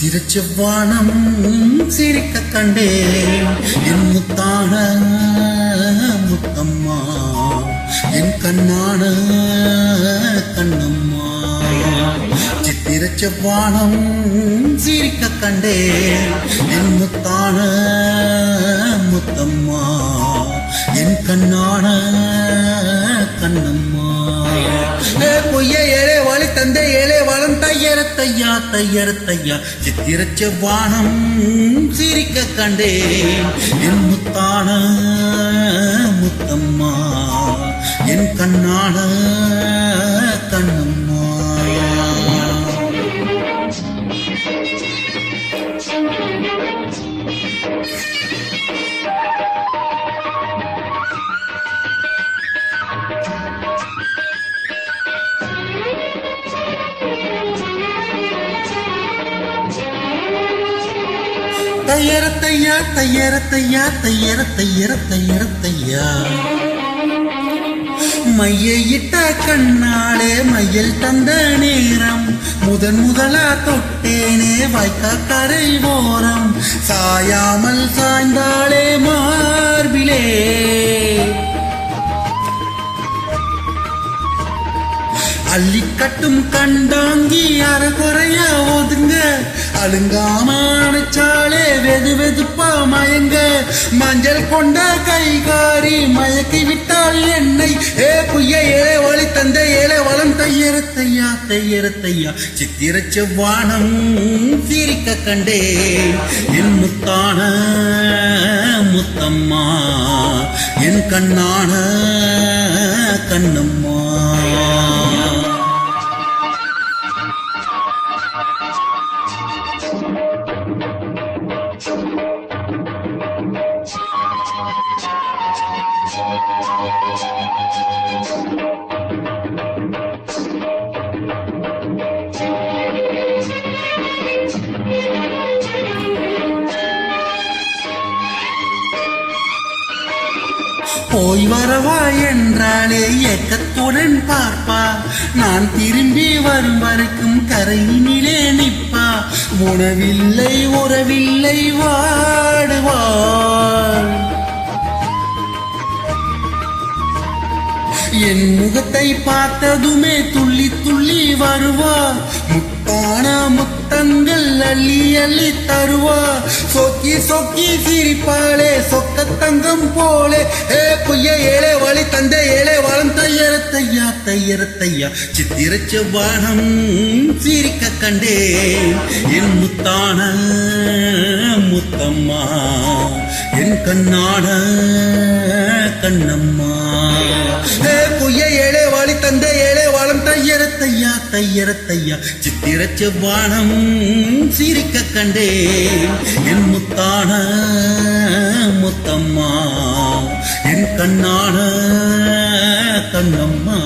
திருச்செவ்வானம் சிரிக்க கண்டேன் என் முத்தான முத்தம்மா என் கண்ணான கண்ணம்மா சித்திரச்செவ்வானம் சிரிக்க கண்டேன் என் முத்தான முத்தம்மா என் கண்ணான தையா தையர் தையா சித்திர வானம் சிரிக்க கண்டேன். என் முத்தான முத்தம்மா என் கண்ணான தையரத்தையா தையரத்தையா தையர தையர தையர தையர தையா மையிட்ட கண்ணாலே மையில் தந்த நேரம். முதன் முதலா தொட்டேனே வாய்க்கா கரை ஓரம். சாயாமல் சாய்ந்தாளே மார்பிலே. அள்ளிக்கட்டும் கண்டாங்கி அறகுறையா ஒதுங்க. அழுங்காம அணைச்சாலே வெதுப்பா மயங்க. மஞ்சள் கொண்ட கைகாரி மயக்கி விட்டால் என்னை. ஏ புய்ய ஏழை வழி தந்த ஏழை வளம் தையரத்தையா தையரத்தையா சித்திர செவ்வானம் சிரிக்க கண்டே என் முத்தான முத்தம்மா என் கண்ணான கண்ணம்மா. போய் வரவா என்றாலே ஏக்கத்துடன் பார்ப்பா. நான் திரும்பி வரும் வரைக்கும் கரையினிலே நிற்பா. உணவில்லை உறவில்லை வாடுவாள். என் முகத்தை பார்த்ததுமே துள்ளி துள்ளி வருவா. முத்தான முத்தங்கள் அள்ளி அள்ளி தருவா. சொக்கி சொக்கி சிரிப்பாளே சொக்க தங்கம் போலே. ஏ பொய்ய ஏழை வழி தந்த ஏழை வளம் தையரத்தையா தையரத்தையா தையர தையா சித்திர செவ்வானம் சிரிக்க கண்டே என் முத்தான முத்தம்மா என் கண்ணான கண்ணம்மா. ஏ பொய்ய தந்த ஏழை வாழம் தையர தையா தையர தையா. சித்திர செவ்வானம் சிரிக்க கண்டேன். என் முத்தான முத்தம்மா என் கண்ணான கண்ணம்மா.